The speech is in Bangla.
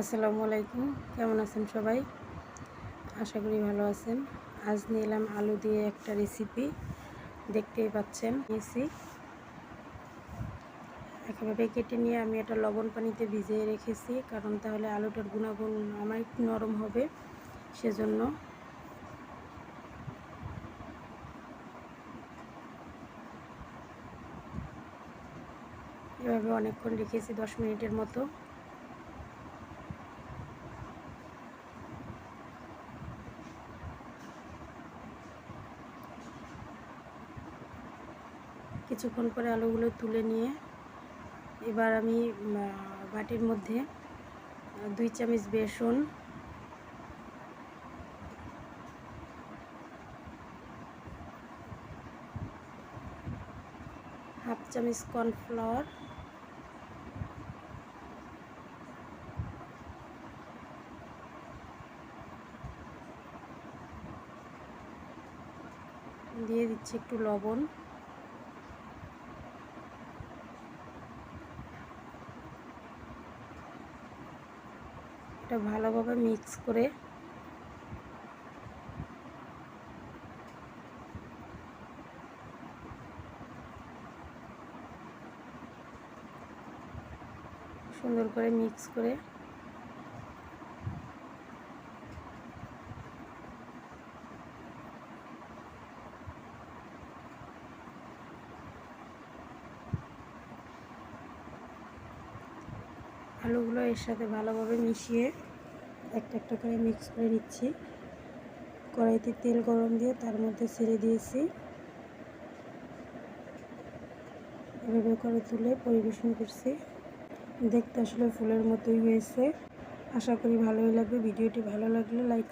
আসসালামু আলাইকুম। কেমন আছেন সবাই? আশা করি ভালো আছেন। আজ নিলাম আলু দিয়ে একটা রেসিপি দেখতেই পাচ্ছেন, নিয়েছি। একেবারে কেটে নিয়ে আমি এটা লবণ পানিতে ভিজিয়ে রেখেছি, কারণ তাহলে আলুটার গুণাগুণ আমার একটু নরম হবে সেজন্য। এভাবে অনেকক্ষণ রেখেছি, দশ মিনিটের মতো। কিছুক্ষণ পরে আলুগুলো তুলে নিয়ে এবার আমি বাটির মধ্যে দুই চামচ বেসন, হাফ চামচ কর্নফ্লাওয়ার, দিয়ে দিচ্ছি একটু লবণ। এটা ভালোভাবে মিক্স করে সুন্দর করে মিক্স করে আলুগুলো এর সাথে ভালোভাবে মিশিয়ে একটা একটা করে মিক্স করে নিচ্ছি। কড়াইতে তেল গরম দিয়ে তার মধ্যে ছেড়ে দিয়েছি। এভাবে করে তুলে পরিবেশন করছি। দেখতে আসলে ফুলের মতোই হয়েছে। আশা করি ভালোই লাগবে। ভিডিওটি ভালো লাগলে লাইক